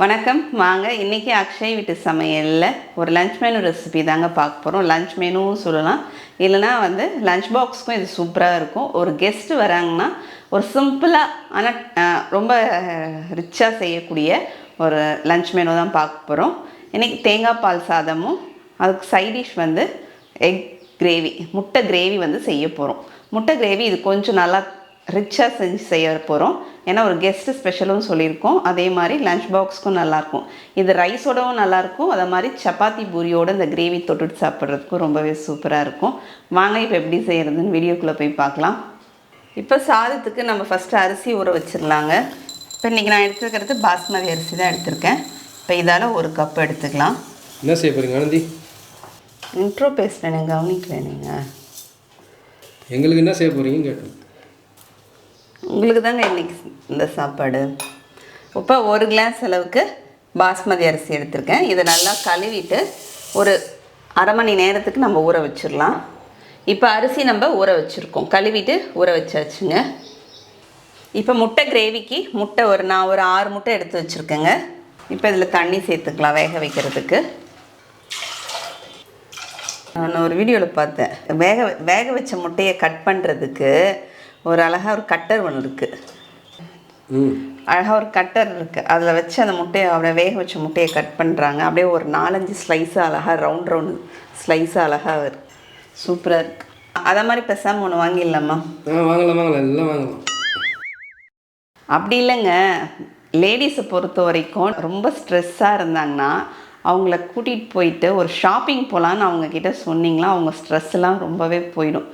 வணக்கம். வாங்க இன்றைக்கி அக்ஷய் வீட்டு சமையலில் ஒரு லஞ்ச் மெனு ரெசிபி தாங்க பார்க்க போகிறோம் லஞ்ச் மெனுவும் சொல்லலாம். இல்லைனா வந்து லஞ்ச் பாக்ஸுக்கும் இது சூப்பராக இருக்கும். ஒரு கெஸ்ட்டு வராங்கன்னா ஒரு சிம்பிளாக ஆனால் ரொம்ப ரிச்சாக செய்யக்கூடிய ஒரு லஞ்ச் மெனு தான் பார்க்க போகிறோம் இன்றைக்கி தேங்காய் பால் சாதமும் அதுக்கு சைட் டிஷ் வந்து எக் கிரேவி முட்டை கிரேவி வந்து செய்ய போகிறோம் முட்டை கிரேவி இது கொஞ்சம் நல்லா ரிச்சாக செஞ்சு செய்ய போகிறோம் ஏன்னா ஒரு கெஸ்ட்டு ஸ்பெஷலும் சொல்லியிருக்கோம். அதே மாதிரி லஞ்ச் பாக்ஸ்க்கும் நல்லாயிருக்கும். இது ரைஸோடவும் நல்லாயிருக்கும். அதே மாதிரி சப்பாத்தி பூரியோட இந்த கிரேவி தொட்டுட்டு சாப்பிட்றதுக்கும் ரொம்பவே சூப்பராக இருக்கும். வாங்க இப்போ எப்படி செய்கிறதுன்னு வீடியோக்குள்ளே போய் பார்க்கலாம். இப்போ சாதத்துக்கு நம்ம ஃபஸ்ட்டு அரிசி ஊற வச்சிடலாங்க. இப்போ இன்றைக்கி நான் எடுத்துக்கிறது பாஸ்மதி அரிசி தான் எடுத்திருக்கேன். இப்போ இதால் ஒரு கப் எடுத்துக்கலாம். என்ன செய்ய போகிறீங்க ஆனந்தி? இன்ட்ரோ பேசுகிறேன் கவனிக்கல நீங்கள் எங்களுக்கு என்ன செய்ய போகிறீங்கன்னு கேட்டேன். உங்களுக்கு தாங்க இன்றைக்கி இந்த சாப்பாடு. இப்போ ஒரு கிளாஸ் அளவுக்கு பாஸ்மதி அரிசி எடுத்திருக்கேன். இதை நல்லா கழுவிட்டு ஒரு அரை மணி நேரத்துக்கு நம்ம ஊற வச்சிடலாம். இப்போ அரிசி நம்ம ஊற வச்சுருக்கோம். கழுவிட்டு ஊற வச்சாச்சுங்க. இப்போ முட்டை கிரேவிக்கு முட்டை ஒரு நான் ஒரு ஆறு முட்டை எடுத்து வச்சுருக்கேங்க. இப்போ இதில் தண்ணி சேர்த்துக்கலாம் வேக வைக்கிறதுக்கு. நான் ஒரு வீடியோவில் பார்த்தேன். வேக வேக வச்ச முட்டையை கட் பண்ணுறதுக்கு ஒரு அழகாக ஒரு கட்டர் ஒன்று இருக்குது அழகாக ஒரு கட்டர் இருக்குது அதில் வச்சு அந்த முட்டையை அப்படியே வேக வச்ச முட்டையை கட் பண்ணுறாங்க அப்படியே ஒரு நாலஞ்சு ஸ்லைஸாக அழகாக ரவுண்ட் ரவுண்டு ஸ்லைஸாக அழகாக இருக்கு சூப்பராக இருக்குது அதை மாதிரி பேசாமல் ஒன்று வாங்கிடலாமா? வாங்கலாம் வாங்கலாம். எல்லாம் வாங்கலாம். அப்படி இல்லைங்க. லேடிஸை பொறுத்த வரைக்கும் ரொம்ப ஸ்ட்ரெஸ்ஸாக இருந்தாங்கன்னா அவங்கள கூட்டிகிட்டு போயிட்டு ஒரு ஷாப்பிங் போகலான்னு அவங்க கிட்ட சொன்னீங்களா அவங்க ஸ்ட்ரெஸ்லாம் ரொம்பவே போயிடும்.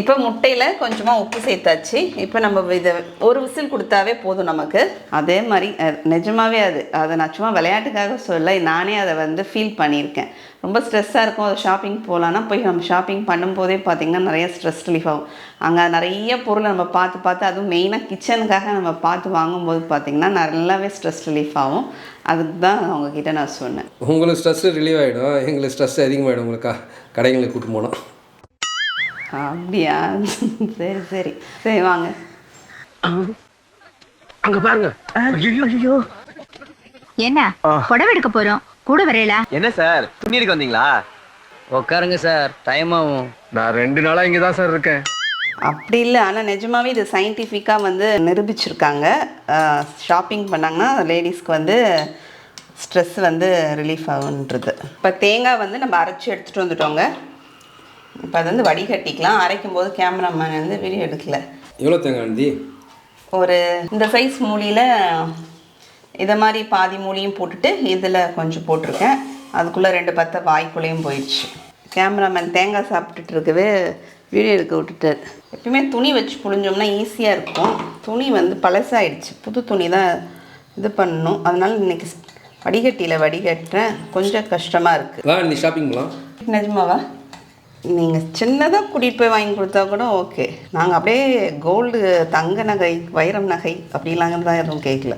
இப்போ முட்டையில் கொஞ்சமாக உப்பு சேர்த்தாச்சு. இப்போ நம்ம இதை ஒரு விசில் கொடுத்தாவே போதும் நமக்கு. அதே மாதிரி நிஜமாகவே நிஜமாவே அது. அதை நான் சும்மா விளையாட்டுக்காக சொல்ல நானே அதை வந்து ஃபீல் பண்ணியிருக்கேன். ரொம்ப ஸ்ட்ரெஸ்ஸாக இருக்கும். அது ஷாப்பிங் போகலான்னா போய் நம்ம ஷாப்பிங் பண்ணும்போதே பார்த்திங்கன்னா நிறைய ஸ்ட்ரெஸ் ரிலீஃப் ஆகும். அங்கே நிறைய பொருளை நம்ம பார்த்து பார்த்து அதுவும் மெயினாக கிச்சனுக்காக நம்ம பார்த்து வாங்கும்போது பார்த்திங்கன்னா நல்லாவே ஸ்ட்ரெஸ் ரிலீஃப் ஆகும். அதுக்கு தான் அவங்கக்கிட்ட நான் சொன்னேன். உங்களுக்கு ஸ்ட்ரெஸ் ரிலீவ் ஆகிடும் எங்களுக்கு ஸ்ட்ரெஸ் அதிகமாகிடும் உங்களுக்கு கடைங்களுக்கு கூட்டு போனோம் அப்படியா? சரி சரி. சரி வாங்க. அங்க பாருங்க. ஐயோ என்ன? புடவை எடுக்க போறோம். கூட வரையல? என்ன சார்? துணி எடுக்க வந்தீங்களா? உட்காருங்க சார். டைம் ஆகும். நான் ரெண்டு நாளா இங்க தான் சார் இருக்கேன். அப்படி இல்லை. ஆனால் நிஜமாவே இது சயின்டிஃபிக்காக வந்து நிரூபிச்சிருக்காங்க. ஷாப்பிங் பண்ணாங்கன்னா லேடிஸ்க்கு வந்து ஸ்ட்ரெஸ் வந்து ரிலீஃப் ஆகுன்றது. இப்போ தேங்காய் வந்து நம்ம அரைச்சி எடுத்துகிட்டு வந்துட்டோங்க. இப்போ அது வந்து வடிகட்டிக்கலாம். அரைக்கும் போது கேமராமேன் வந்து வீடியோ எடுக்கல. எவ்வளோ தேங்காய் ஒரு இந்த சைஸ் மூலியில் இதை மாதிரி பாதி மூலியும் போட்டுட்டு இதில் கொஞ்சம் போட்டிருக்கேன். அதுக்குள்ளே ரெண்டு பத்தை வாய்க்குள்ளேயும் போயிடுச்சு. கேமராமேன் தேங்காய் சாப்பிட்டுட்டு இருக்கவே வீடியோ எடுக்க விட்டுட்டார். எப்பயுமே துணி வச்சு புழிஞ்சோம்னா ஈஸியாக இருக்கும். துணி வந்து பழசாயிடுச்சு. புது துணி தான் இது பண்ணணும். அதனால இன்னைக்கு வடிகட்டியில் வடிகட்டுறேன். கொஞ்சம் கஷ்டமாக இருக்குது ஷாப்பிங் நிஜமாவா? நீங்கள் சின்னதாக கூட்டிகிட்டு போய் வாங்கி கொடுத்தா கூட ஓகே நாங்கள் அப்படியே கோல்டு தங்க நகை வைரம் நகை அப்படிலாம் தான் எதுவும் கேட்கல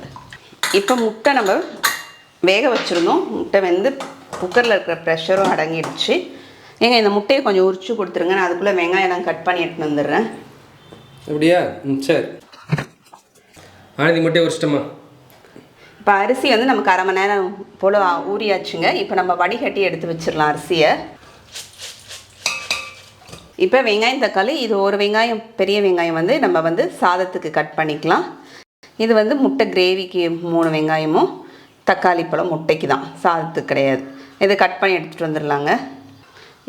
இப்போ முட்டை நம்ம வேக வச்சுருந்தோம். முட்டை வந்து குக்கரில் இருக்கிற ப்ரெஷரும் அடங்கிடுச்சு. ஏங்க இந்த முட்டையை கொஞ்சம் உரிச்சு கொடுத்துருங்க. நான் அதுக்குள்ளே வெங்காயம் நான் கட் பண்ணி எடுத்துன்னு வந்துடுறேன். அப்படியா? சரி. ஆனந்தி மட்டும் உரிச்சிட்டமா? இப்போ அரிசி வந்து நமக்கு அரை மணி நேரம் போல் ஊறியாச்சுங்க. இப்போ நம்ம வடிகட்டி எடுத்து வச்சிடலாம் அரிசியை. இப்போ வெங்காயம் தக்காளி இது ஒரு வெங்காயம் பெரிய வெங்காயம் வந்து நம்ம வந்து சாதத்துக்கு கட் பண்ணிக்கலாம். இது வந்து முட்டை கிரேவிக்கு மூணு வெங்காயமும் தக்காளி பழம் முட்டைக்கு தான் சாதத்துக்கு கிடையாது. இதை கட் பண்ணி எடுத்துகிட்டு வந்துடலாங்க.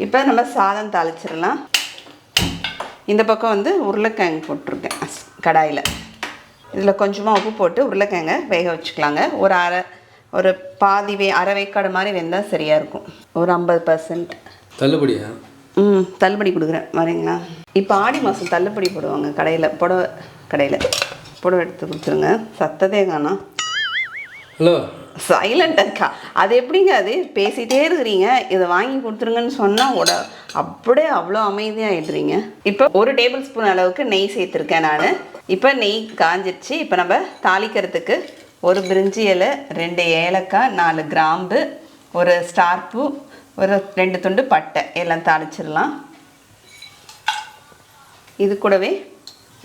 இப்போ நம்ம சாதம் தாளிச்சிடலாம். இந்த பக்கம் வந்து உருளைக்கிழங்கு போட்டிருக்கேன். கடாயில். இதில் கொஞ்சமாக உப்பு போட்டு உருளைக்கிழங்க வேக வச்சுக்கலாங்க. ஒரு அரை ஒரு பாதி வே அரை வேக்காடு மாதிரி வெந்தால் சரியாக இருக்கும். ஒரு ஐம்பது பர்சன்ட் தள்ளுபடியா? ம் தள்ளுபடி கொடுக்குறேன் வரீங்களா? இப்போ ஆடி மாதம் தள்ளுபடி போடுவாங்க கடையில் புடவை கடையில். புடவை எடுத்து கொடுத்துருங்க. சத்ததே காணோம் ஹலோ. சைலண்ட் அக்கா. அது எப்படிங்க அது? பேசிகிட்டே இருக்கிறீங்க இதை வாங்கி கொடுத்துருங்கன்னு சொன்னால் உட அப்படியே அவ்வளோ அமைதியாகிடுறீங்க இப்போ ஒரு டேபிள் ஸ்பூன் அளவுக்கு நெய் சேர்த்துருக்கேன் நான். இப்போ நெய் காஞ்சிருச்சு. இப்போ நம்ம தாளிக்கிறதுக்கு ஒரு பிரிஞ்சி இலை ரெண்டு ஏலக்காய் நாலு கிராம்பு ஒரு ஸ்டார் பூ ஒரு ரெண்டு துண்டு பட்டை எல்லாம் தாளிச்சிடலாம். இது கூடவே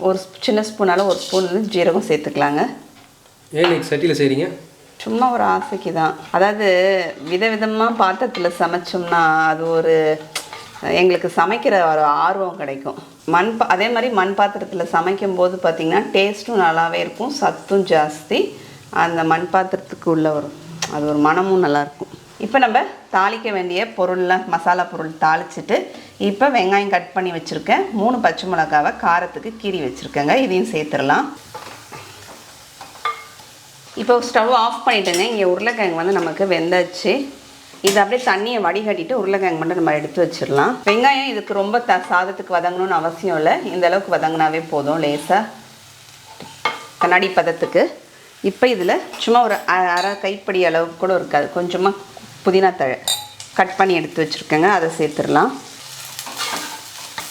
ஒரு சின்ன ஸ்பூனால் ஒரு ஸ்பூன் வந்து ஜீரகம் சேர்த்துக்கலாங்க. ஏன் சட்டியில் செய்கிறீங்க சும்மா ஒரு ஆசைக்கு தான். அதாவது விதவிதமாக பாத்திரத்தில் சமைச்சோம்னா அது ஒரு எங்களுக்கு சமைக்கிற ஒரு ஆர்வம் கிடைக்கும். மண் பா அதே மாதிரி மண் பாத்திரத்தில் சமைக்கும் போது பார்த்திங்கன்னா டேஸ்ட்டும் நல்லாவே இருக்கும் சத்தும் ஜாஸ்தி. அந்த மண் பாத்திரத்துக்கு உள்ளே வரும் அது ஒரு மனமும் நல்லாயிருக்கும் இப்போ நம்ம தாளிக்க வேண்டிய பொருள்லாம் மசாலா பொருள் தாளிச்சிட்டு இப்போ வெங்காயம் கட் பண்ணி வச்சுருக்கேன். மூணு பச்சை மிளகாவை காரத்துக்கு கீறி வச்சுருக்கேங்க. இதையும் சேர்த்துடலாம். இப்போ ஸ்டவ் ஆஃப் பண்ணிட்டேங்க இங்கே உருளைக்கிழங்கு வந்து நமக்கு வெந்தாச்சு இது அப்படியே தண்ணியை வடிகட்டிட்டு உருளைக்கிழங்கு மட்டும் நம்ம எடுத்து வச்சிடலாம். வெங்காயம் இதுக்கு ரொம்ப த சாதத்துக்கு வதங்கணும்னு அவசியம் இல்லை. இந்த அளவுக்கு வதங்கினாவே போதும் லேசாக கண்ணாடி பதத்துக்கு. இப்போ இதில் சும்மா ஒரு அ- அரை கைப்படி அளவுக்கு கூட இருக்காது. கொஞ்சமாக புதினா தழை. கட் பண்ணி எடுத்து வச்சுருக்கேங்க. அதை சேர்த்துடலாம்.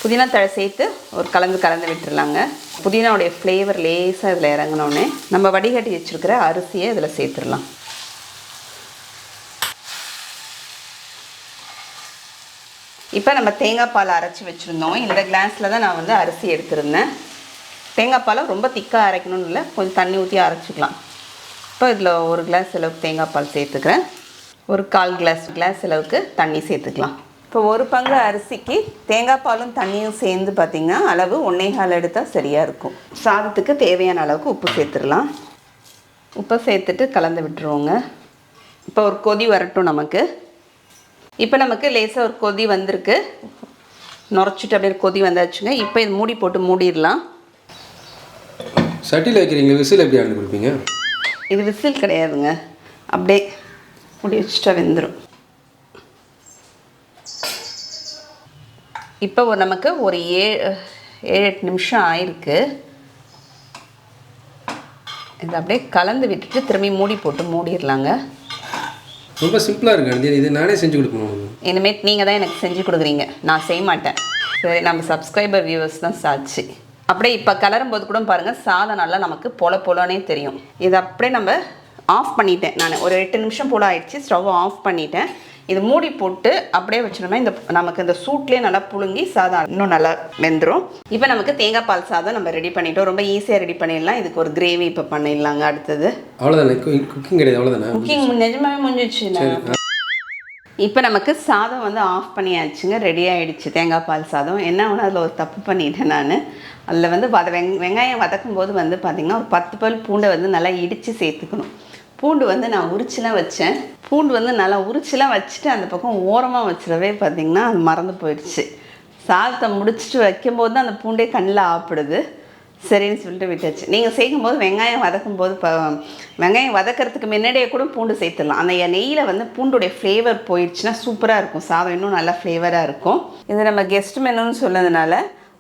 புதினா தழை சேர்த்து ஒரு கலந்து கலந்து விட்டுறலாங்க. புதினாவுடைய ஃப்ளேவர் லேசாக இதில் இறங்கினோடனே நம்ம வடிகட்டி வச்சுருக்கிற அரிசியை இதில் சேர்த்துடலாம். இப்போ நம்ம தேங்காய் பால் அரைச்சி வச்சுருந்தோம். இந்த கிளாஸில் தான் நான் வந்து அரிசி எடுத்திருந்தேன். தேங்காய் பாலை ரொம்ப திக்காக அரைக்கணும்னு இல்லை கொஞ்சம் தண்ணி ஊற்றி அரைச்சிக்கலாம். இப்போ இதில் ஒரு கிளாஸ் அளவுக்கு தேங்காய் பால் சேர்த்துக்கிறேன். ஒரு கால் கிளாஸ் கிளாஸ் அளவுக்கு தண்ணி சேர்த்துக்கலாம். இப்போ ஒரு பங்கு அரிசிக்கு தேங்காய் பாலும் தண்ணியும் சேர்ந்து பார்த்திங்கன்னா அளவு ஒன்றே கால் எடுத்தால் சரியாக இருக்கும். சாதத்துக்கு தேவையான அளவுக்கு உப்பு சேர்த்துடலாம். உப்பை சேர்த்துட்டு கலந்து விட்டுருவோங்க. இப்போ ஒரு கொதி வரட்டும் நமக்கு. இப்போ நமக்கு லேசாக ஒரு கொதி வந்திருக்கு. நுரைச்சிட்டு அப்படியே கொதி வந்தாச்சுங்க. இப்போ இது மூடி போட்டு மூடிடலாம். சட்டியில் வைக்கிறீங்க விசில் எப்படி ஆண்டு கொடுப்பீங்க? இது விசில் கிடையாதுங்க. அப்படியே மூடி வச்சுட்டா வெந்துடும் இப்போ ஒரு நமக்கு ஒரு ஏழு ஏழு எட்டு நிமிஷம் ஆயிருக்கு. இது அப்படியே கலந்து விட்டுட்டு திரும்பி மூடி போட்டு மூடிடலாங்க. ரொம்ப சிம்பிளாக இருக்கு இது நானே செஞ்சு கொடுக்கணும். இனிமேட் நீங்கள் தான் எனக்கு செஞ்சு கொடுக்குறீங்க. நான் செய்ய மாட்டேன். சரி நம்ம சப்ஸ்கிரைபர் வியூவர்ஸ் தான் சாட்சி. அப்படியே இப்போ கலரும் போது கூட பாருங்கள் சாதம் நல்லா நமக்கு பொல பொலனே தெரியும். இது அப்படியே நம்ம ஆஃப் பண்ணிட்டேன் நான். ஒரு எட்டு நிமிஷம் போல் ஆயிடுச்சு. ஸ்டவ் ஆஃப் பண்ணிட்டேன். இது மூடி போட்டு அப்படியே வச்சிருந்தோம்னா இந்த நமக்கு இந்த சூட்லேயே நல்லா புழுங்கி சாதம் இன்னும் நல்லா வெந்துடும் இப்போ நமக்கு தேங்காய் பால் சாதம் நம்ம ரெடி பண்ணிட்டோம். ரொம்ப ஈஸியாக ரெடி பண்ணிடலாம். இதுக்கு ஒரு கிரேவி இப்போ பண்ணிடலாங்க அடுத்தது. அவ்வளோதானே குக்கிங் கிடையாது. அவ்வளோதானே குக்கிங் நிஜமாவே முடிஞ்சிச்சு இப்போ நமக்கு சாதம் வந்து ஆஃப் பண்ணியாச்சுங்க. ரெடி ஆயிடுச்சு. தேங்காய் பால் சாதம். என்ன ஒன்று அதில் ஒரு தப்பு பண்ணிட்டேன் நான். அதில் வந்து வத வெங் வெங்காயம் வதக்கும் போது வந்து பார்த்திங்கன்னா ஒரு பத்து பல் பூண்டை வந்து நல்லா இடித்து சேர்த்துக்கணும். பூண்டு வந்து நான் உரிச்சுலாம் வச்சேன். பூண்டு வந்து நல்லா உரிச்சுலாம் வச்சுட்டு அந்த பக்கம் ஓரமாக வச்சிடவே பார்த்திங்கன்னா அது மறந்து போயிடுச்சு. சாதத்தை முடிச்சுட்டு வைக்கும்போது தான் அந்த பூண்டே கண்ணில் ஆப்பிடுது. சரின்னு சொல்லிட்டு விட்டாச்சு. நீங்கள் செய்யும்போது வெங்காயம் வதக்கும் போது இப்போ வெங்காயம் வதக்கிறதுக்கு முன்னாடியே கூட பூண்டு சேர்த்துடலாம். அந்த நெய்யில் வந்து பூண்டுடைய ஃப்ளேவர் போயிடுச்சுன்னா சூப்பராக இருக்கும். சாதம் இன்னும் நல்லா ஃப்ளேவராக இருக்கும். இது நம்ம கெஸ்ட் மெனுன்னு சொன்னதுனால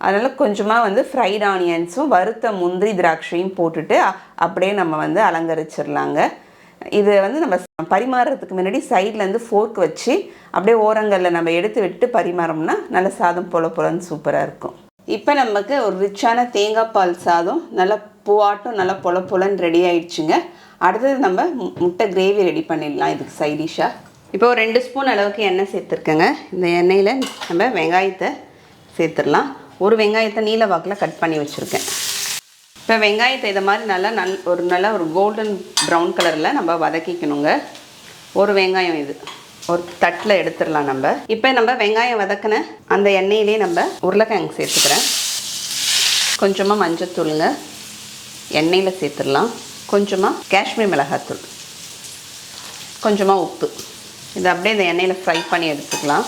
அதனால் கொஞ்சமாக வந்து ஃப்ரைட் ஆனியன்ஸும் வறுத்த முந்திரி திராட்சையும் போட்டுட்டு அப்படியே நம்ம வந்து அலங்கரிச்சிடலாங்க. இது வந்து நம்ம பரிமாறுறதுக்கு முன்னாடி சைட்லேருந்து ஃபோர்க் வச்சு அப்படியே ஓரங்களில் நம்ம எடுத்து விட்டு பரிமாறோம்னா நல்ல சாதம் பொல பொலன்னு சூப்பராக இருக்கும். இப்போ நமக்கு ஒரு ரிச்சான தேங்காய் பால் சாதம் நல்லா பூவாட்டம் நல்லா பொல பொலன்னு ரெடி ஆயிடுச்சுங்க. அடுத்தது நம்ம முட்டை கிரேவி ரெடி பண்ணிடலாம் இதுக்கு சைடிஷாக இப்போ ஒரு ரெண்டு ஸ்பூன் அளவுக்கு எண்ணெய் சேர்த்துருக்கேங்க. இந்த எண்ணெயில் நம்ம வெங்காயத்தை சேர்த்துடலாம். ஒரு வெங்காயத்தை நீல வாக்கில் கட் பண்ணி வச்சுருக்கேன். இப்போ வெங்காயத்தை இதை மாதிரி நல்லா நல் ஒரு நல்ல ஒரு கோல்டன் ப்ரௌன் கலரில் நம்ம வதக்கிக்கணுங்க. ஒரு வெங்காயம் இது. ஒரு தட்டில் எடுத்துடலாம் நம்ம. இப்போ நம்ம வெங்காயம் வதக்கின அந்த எண்ணெயிலே நம்ம உருளைக்கிழங்கு சேர்த்துக்கிறேன். கொஞ்சமாக மஞ்சத்தூளுங்க. எண்ணெயில் சேர்த்துடலாம். கொஞ்சமாக காஷ்மீர் மிளகாத்தூள். கொஞ்சமாக உப்பு. இது அப்படியே இந்த எண்ணெயில் ஃப்ரை பண்ணி எடுத்துக்கலாம்.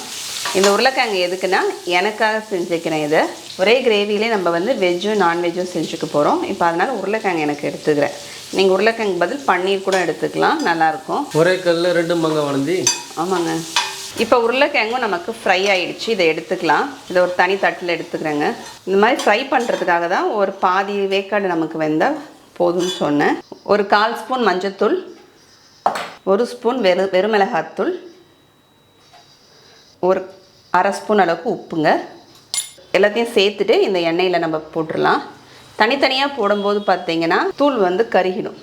இந்த உருளைக்கிழங்கு எதுக்குன்னா எனக்காக செஞ்சுக்கிறேன் இதை. ஒரே கிரேவிலே நம்ம வந்து வெஜ்ஜும் நான்வெஜ்ஜும் செஞ்சுக்க போகிறோம் இப்போ அதனால் உருளைக்கிழங்கு எனக்கு எடுத்துக்கிறேன். நீங்கள் உருளைக்கிழங்கு பதில் பன்னீர் கூட எடுத்துக்கலாம். நல்லாயிருக்கும். ஒரே கல்லில் ரெண்டு மங்க வளர்ந்தி ஆமாங்க. இப்போ உருளைக்கிழங்கும் நமக்கு ஃப்ரை ஆயிடுச்சு. இதை எடுத்துக்கலாம். இதை ஒரு தனி தட்டில் எடுத்துக்கிறேங்க. இந்த மாதிரி ஃப்ரை பண்ணுறதுக்காக தான் ஒரு பாதி வேக்காடு நமக்கு வெந்தால் போதும்னு சொன்னேன். ஒரு கால் ஸ்பூன் மஞ்சத்தூள். ஒரு ஸ்பூன் வெறு வெறுமிளகாத்தூள். ஒரு அரை ஸ்பூன் அளவுக்கு உப்புங்க. எல்லாத்தையும் சேர்த்துட்டு இந்த எண்ணெயில் நம்ம போட்டுடலாம். தனித்தனியாக போடும்போது பார்த்தீங்கன்னா தூள் வந்து கருகிடும்.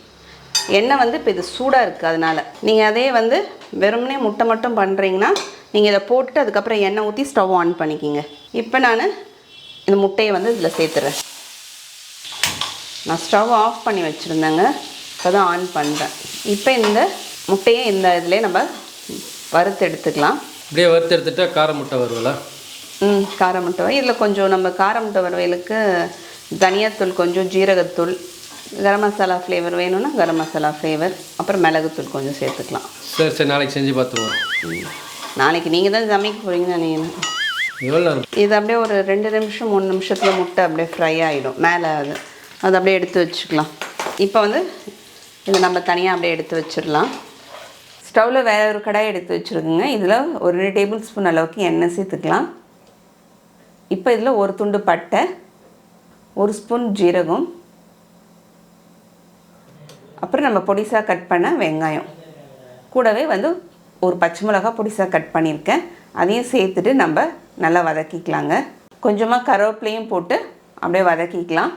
எண்ணெய் வந்து இப்போ இது சூடாக இருக்குது அதனால். நீங்கள் அதே வந்து வெறுமனே முட்டை மட்டும் பண்ணுறீங்கன்னா நீங்கள் இதை போட்டு அதுக்கப்புறம் எண்ணெய் ஊற்றி ஸ்டவ் ஆன் பண்ணிக்கிங்க. இப்போ நான் இந்த முட்டையை வந்து இதில் சேர்த்துறேன். நான் ஸ்டவ் ஆஃப் பண்ணி வச்சுருந்தேங்க. இப்போ தான் ஆன் பண்ணுறேன் இப்போ இந்த முட்டையை இந்த இதிலே நம்ம வறுத்து எடுத்துக்கலாம். இப்படியே வறுத்து எடுத்துட்டா கார முட்டை வருவலா? ம் கார முட்டை இதில் கொஞ்சம் நம்ம கார முட்டை வறுவலுக்கு தனியாத்தூள் கொஞ்சம் ஜீரகத்தூள் கரம் மசாலா ஃப்ளேவர் வேணும்னா கரம் மசாலா ஃப்ளேவர் அப்புறம் மிளகுத்தூள் கொஞ்சம் சேர்த்துக்கலாம். சரி சரி நாளைக்கு செஞ்சு பார்த்துருவோம். நாளைக்கு நீங்கள் தான் சமைக்க போகிறீங்கன்னு நினைக்கிறேன் எவ்வளோ இது அப்படியே ஒரு ரெண்டு நிமிஷம் மூணு நிமிஷத்தில் முட்டை அப்படியே ஃப்ரை ஆகிடும் மேலே அது அது அப்படியே எடுத்து வச்சுக்கலாம். இப்போ வந்து இதை நம்ம தனியாக அப்படியே எடுத்து வச்சிடலாம். ஸ்டவ்வில் வேறு ஒரு கடாய் எடுத்து வச்சுருக்குங்க. இதில் ஒரு ரெண்டு டேபிள் ஸ்பூன் அளவுக்கு எண்ணெய் சேர்த்துக்கலாம். இப்போ இதில் ஒரு துண்டு பட்டை ஒரு ஸ்பூன் ஜீரகம் அப்புறம் நம்ம பொடிசாக கட் பண்ண வெங்காயம். கூடவே வந்து ஒரு பச்சை மிளகா பொடிசாக கட் பண்ணியிருக்கேன். அதையும் சேர்த்துட்டு நம்ம நல்லா வதக்கிக்கலாங்க. கொஞ்சமாக கருவேப்பிலையும் போட்டு அப்படியே வதக்கிக்கலாம்.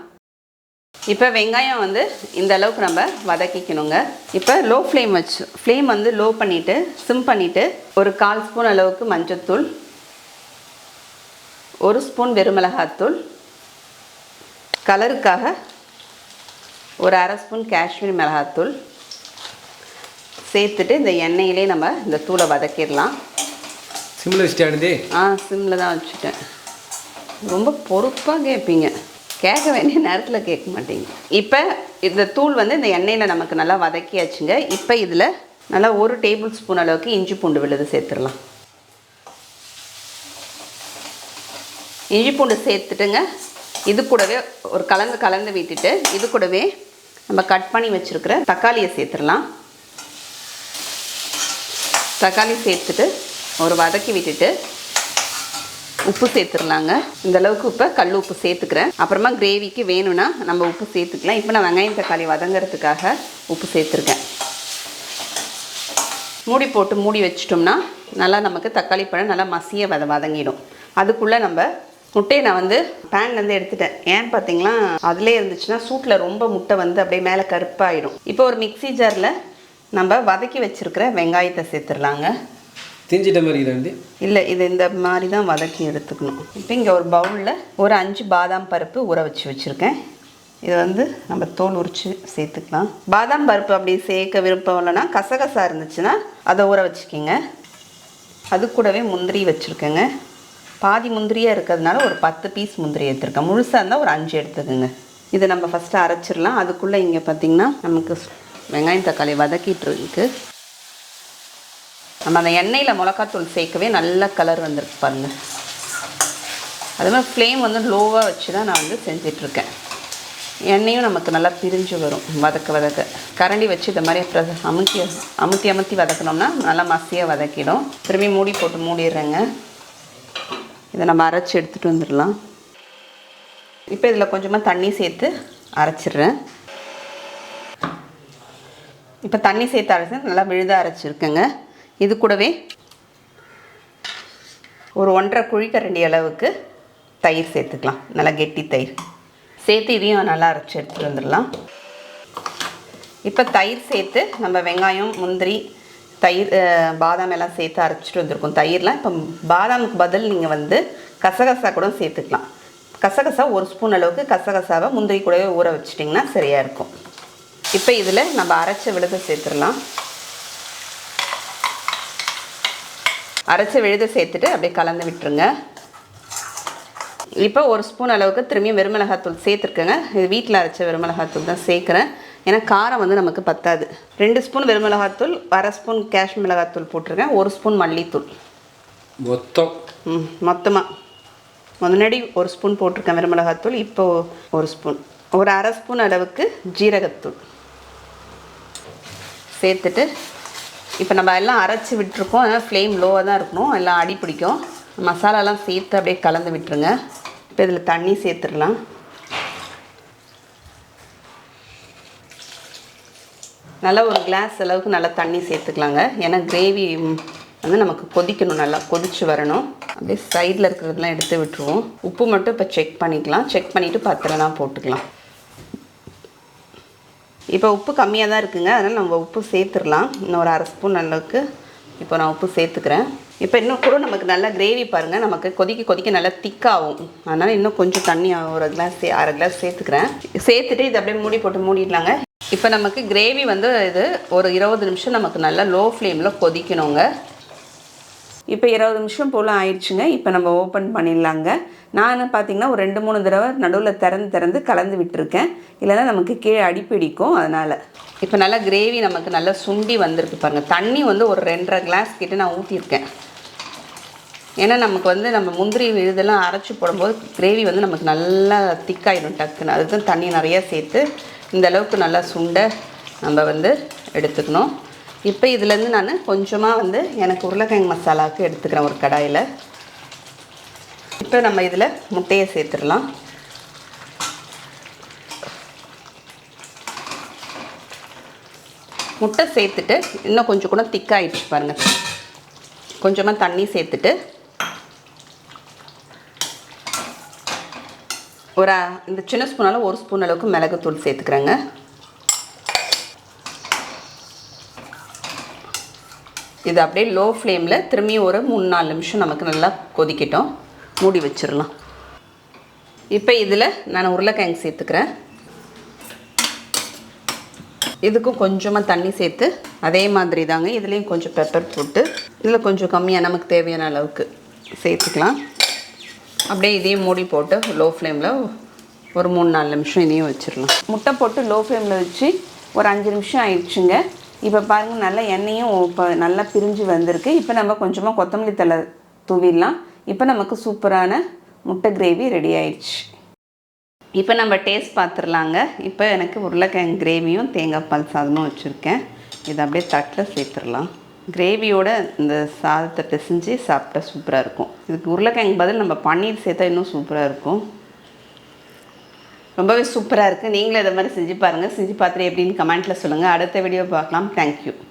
இப்போ வெங்காயம் வந்து இந்த அளவுக்கு நம்ம வதக்கிக்கணுங்க. இப்போ லோ ஃப்ளேம் வச்சு ஃப்ளேம் வந்து லோ பண்ணிவிட்டு சிம் பண்ணிவிட்டு ஒரு கால் ஸ்பூன் அளவுக்கு மஞ்சள்தூள் ஒரு ஸ்பூன் வெறுமிளகாத்தூள் கலருக்காக ஒரு அரை ஸ்பூன் காஷ்மீர் மிளகாத்தூள் சேர்த்துட்டு இந்த எண்ணெயிலே நம்ம இந்த தூளை வதக்கிடலாம். சிம்மில் வச்சுட்டானதே ஆ சிம்மில் தான் வச்சுட்டேன். ரொம்ப பொறுப்பாக கேட்பீங்க கேட்க வேண்டிய நேரத்தில் கேட்க மாட்டீங்க. இப்போ இந்த தூள் வந்து இந்த எண்ணெயில் நமக்கு நல்லா வதக்கியாச்சுங்க. இப்போ இதில் நல்லா ஒரு டேபிள் ஸ்பூன் அளவுக்கு இஞ்சி பூண்டு விழுது சேர்த்துடலாம். இஞ்சி பூண்டு சேர்த்துட்டுங்க. இது கூடவே ஒரு கலந்து கலந்து விட்டுட்டு இது கூடவே நம்ம கட் பண்ணி வச்சுருக்கிற தக்காளியை சேர்த்துடலாம். தக்காளி சேர்த்துட்டு ஒரு வதக்கி விட்டுட்டு உப்பு சேர்த்துடலாங்க. இந்த அளவுக்கு உப்பை கல் உப்பு சேர்த்துக்கிறேன். அப்புறமா கிரேவிக்கு வேணும்னா நம்ம உப்பு சேர்த்துக்கலாம். இப்போ நான் வெங்காயம் தக்காளி வதங்கிறதுக்காக உப்பு சேர்த்துருக்கேன். மூடி போட்டு மூடி வச்சிட்டோம்னா நல்லா நமக்கு தக்காளி பழம் நல்லா மசிய வத வதங்கிடும். அதுக்குள்ளே நம்ம முட்டையை நான் வந்து பேன்லேருந்து எடுத்துட்டேன். ஏன்னு பார்த்தீங்களா அதிலே இருந்துச்சுன்னா சூட்டில் ரொம்ப முட்டை வந்து அப்படியே மேலே கருப்பாயிடும். இப்போ ஒரு மிக்சி ஜாரில் நம்ம வதக்கி வச்சுருக்கிற வெங்காயத்தை சேர்த்துடலாங்க. திஞ்சிட்ட மாதிரி வந்து இல்லை இது இந்த மாதிரி தான் வதக்கி எடுத்துக்கணும். இப்போ இங்கே ஒரு பவுலில் ஒரு அஞ்சு பாதாம் பருப்பு ஊற வச்சு வச்சுருக்கேன். இதை வந்து நம்ம தோல் உரித்து சேர்த்துக்கலாம். பாதாம் பருப்பு அப்படி சேர்க்க விருப்பம் இல்லைன்னா கசகசா இருந்துச்சுன்னா அதை ஊற வச்சுக்கிங்க. அது கூடவே முந்திரி வச்சுருக்கேங்க. பாதி முந்திரியாக இருக்கிறதுனால ஒரு பத்து பீஸ் முந்திரி எடுத்துருக்கேன். முழுசாக இருந்தால் ஒரு அஞ்சு எடுத்துக்கோங்க. இதை நம்ம ஃபஸ்ட்டு அரைச்சிடலாம். அதுக்குள்ளே இங்கே பார்த்திங்கன்னா நமக்கு வெங்காயம் தக்காளி வதக்கிட்டு இருக்கு. நம்ம அந்த எண்ணெயில் மிளகாத்தூள் சேர்க்கவே நல்ல கலர் வந்துருக்கு பாருங்க. அது மாதிரி ஃப்ளேம் வந்து லோவாக வச்சு தான் நான் வந்து செஞ்சிட்ருக்கேன். எண்ணெயும் நமக்கு நல்லா பிரிஞ்சு வரும் வதக்க வதக்க. கரண்டி வச்சு இந்த மாதிரி அப்புறம் அமுத்தி அமுத்தி அமுத்தி வதக்கினோம்னா நல்லா மசியாக வதக்கிடும். திரும்பி மூடி போட்டு மூடிடுறேங்க. இதை நம்ம அரைச்சி எடுத்துகிட்டு வந்துடலாம். இப்போ இதில் கொஞ்சமாக தண்ணி சேர்த்து அரைச்சிடுறேன். இப்போ தண்ணி சேர்த்து அரைச்சி நல்லா விழுத அரைச்சிருக்கேங்க. இது கூடவே ஒரு ஒன்றரை குழிக்கரண்டி அளவுக்கு தயிர் சேர்த்துக்கலாம். நல்லா கெட்டி தயிர். சேர்த்து இதையும் நல்லா அரைச்சி எடுத்துகிட்டு வந்துடலாம். இப்போ தயிர் சேர்த்து நம்ம வெங்காயம் முந்திரி தயிர் பாதாம் எல்லாம் சேர்த்து அரைச்சிட்டு வந்திருக்கோம். தயிர்லாம் இப்போ பாதாமுக்கு பதில் நீங்கள் வந்து கசகசா கூட சேர்த்துக்கலாம். கசகசா ஒரு ஸ்பூன் அளவுக்கு கசகசாவை முந்திரி கூடவே ஊற வச்சிட்டிங்கன்னா சரியாக இருக்கும். இப்போ இதில் நம்ம அரைச்ச விழுதை சேர்த்துடலாம். அரைச்ச விழுதை சேர்த்துட்டு அப்படியே கலந்து விட்டுருங்க. இப்போ ஒரு ஸ்பூன் அளவுக்கு திரும்பியும் வெறுமிளகாத்தூள் சேர்த்துருக்கேங்க. இது வீட்டில் அரைச்ச வெறுமிளகாத்தூள் தான் சேர்க்குறேன். ஏன்னா காரம் வந்து நமக்கு பத்தாது. ரெண்டு ஸ்பூன் வெறுமிளகாத்தூள் அரை ஸ்பூன் காஷ்மீர் மிளகாத்தூள் போட்டிருக்கேன். ஒரு ஸ்பூன் மல்லித்தூள். மொத்தம்? ம் மொத்தமாக முன்னாடி ஒரு ஸ்பூன் போட்டிருக்கேன் வெறுமிளகாத்தூள் இப்போ ஒரு ஸ்பூன். ஒரு அரை ஸ்பூன் அளவுக்கு ஜீரகத்தூள். சேர்த்துட்டு இப்போ நம்ம எல்லாம் அரைச்சி விட்டுருக்கோம். அதனால் ஃப்ளேம் லோவாக தான் இருக்கணும். எல்லாம் அடி பிடிக்கும். மசாலாலாம் சேர்த்து அப்படியே கலந்து விட்டுருங்க. இப்போ இதில் தண்ணி சேர்த்துடலாம். நல்லா ஒரு கிளாஸ் அளவுக்கு நல்லா தண்ணி சேர்த்துக்கலாங்க. ஏன்னா கிரேவி வந்து நமக்கு கொதிக்கணும். நல்லா கொதிச்சு வரணும். அப்படியே சைடில் இருக்கிறதெல்லாம் எடுத்து விட்டுருவோம். உப்பு மட்டும் இப்போ செக் பண்ணிக்கலாம். செக் பண்ணிவிட்டு பத்திரம்லாம் போட்டுக்கலாம். இப்போ உப்பு கம்மியாக தான் இருக்குங்க. அதனால் நம்ம உப்பு சேர்த்துடலாம். இன்னும் ஒரு அரை ஸ்பூன் அளவுக்கு இப்போ நான் உப்பு சேர்த்துக்கிறேன். இப்போ இன்னும் கூட நமக்கு நல்லா கிரேவி பாருங்கள் நமக்கு கொதிக்க கொதிக்க நல்லா திக்காகும் அதனால் இன்னும் கொஞ்சம் தண்ணி ஒரு கிளாஸ் அரை கிளாஸ் சேர்த்துக்கிறேன். சேர்த்துட்டு இதை அப்படியே மூடி போட்டு மூடிடலாங்க. இப்போ நமக்கு கிரேவி வந்து இது ஒரு இருபது நிமிஷம் நமக்கு நல்லா லோ ஃப்ளேமில் கொதிக்கணுங்க. இப்போ இருபது நிமிஷம் போல் ஆயிடுச்சுங்க. இப்போ நம்ம ஓப்பன் பண்ணிடலாங்க. நான் பார்த்தீங்கன்னா ஒரு ரெண்டு மூணு தடவை நடுவில் திறந்து திறந்து கலந்து விட்டுருக்கேன். இல்லைன்னா நமக்கு கீழே அடிப்பிடிக்கும் அதனால். இப்போ நல்லா கிரேவி நமக்கு நல்லா சுண்டி வந்திருக்கு பாருங்கள் தண்ணி வந்து ஒரு ரெண்டரை கிளாஸ் கிட்டே நான் ஊற்றியிருக்கேன் ஏன்னா நமக்கு வந்து நம்ம முந்திரி இதெல்லாம் அரைச்சி போடும்போது கிரேவி வந்து நமக்கு நல்லா திக்காயிடும் டக்குன்னு. அதுக்கு தான் தண்ணி நிறையா சேர்த்து இந்த அளவுக்கு நல்லா சுண்டை நம்ம வந்து எடுத்துக்கணும். இப்போ இதுலேருந்து நான் கொஞ்சமாக வந்து எனக்கு உருளைக்கிழங்கு மசாலாவுக்கு எடுத்துக்கிறேன் ஒரு கடாயில். இப்போ நம்ம இதில் முட்டையை சேர்த்துடலாம். முட்டை சேர்த்துட்டு இன்னும் கொஞ்சம் கூட திக்காகிடுச்சு பாருங்கள் கொஞ்சமாக தண்ணி சேர்த்துட்டு ஒரு இந்த சின்ன ஸ்பூனால் ஒரு ஸ்பூன் அளவுக்கு மிளகுத்தூள் சேர்த்துக்கிறேங்க. இது அப்படியே லோ ஃப்ளேமில் திரும்பி ஒரு மூணு நாலு நிமிஷம் நமக்கு நல்லா கொதிக்கட்டும். மூடி வச்சிடலாம். இப்போ இதில் நான் உருளைக்கிழங்கு சேர்த்துக்கிறேன். இதுக்கும் கொஞ்சமாக தண்ணி சேர்த்து அதே மாதிரி தாங்க இதுலேயும் கொஞ்சம் பெப்பர் போட்டு இதில் கொஞ்சம் கம்மியாக நமக்கு தேவையான அளவுக்கு சேர்த்துக்கலாம். அப்படியே இதையும் மூடி போட்டு லோ ஃப்ளேமில் ஒரு மூணு நாலு நிமிஷம் இதையும் வச்சிடலாம். முட்டை போட்டு லோ ஃப்ளேமில் வச்சு ஒரு அஞ்சு நிமிஷம் ஆயிடுச்சுங்க. இப்போ பாருங்கள் நல்லா எண்ணெயும் இப்போ நல்லா பிரிஞ்சு வந்திருக்கு. இப்போ நம்ம கொஞ்சமாக கொத்தமல்லி தழை தூவிடலாம். இப்போ நமக்கு சூப்பரான முட்டை கிரேவி ரெடி ஆயிடுச்சு. இப்போ நம்ம டேஸ்ட் பார்த்துடலாங்க இப்போ எனக்கு உருளைக்கிழங்கு கிரேவியும் தேங்காய் பால் சாதமும் வச்சுருக்கேன். இதை அப்படியே தட்டில் சேர்த்துடலாம். கிரேவியோட இந்த சாதத்தை பிசைஞ்சு சாப்பிட்டா சூப்பராக இருக்கும். இதுக்கு உருளைக்கிழங்கு பதில் நம்ம பன்னீர் சேர்த்தா இன்னும் சூப்பராக இருக்கும். ரொம்பவே சூப்பராக இருக்குது நீங்களும் இதை மாதிரி செஞ்சு பாருங்கள் செஞ்சு பார்த்துட்டு எப்படின்னு கமெண்ட்டில் சொல்லுங்கள் அடுத்த வீடியோ பார்க்கலாம். தேங்க்யூ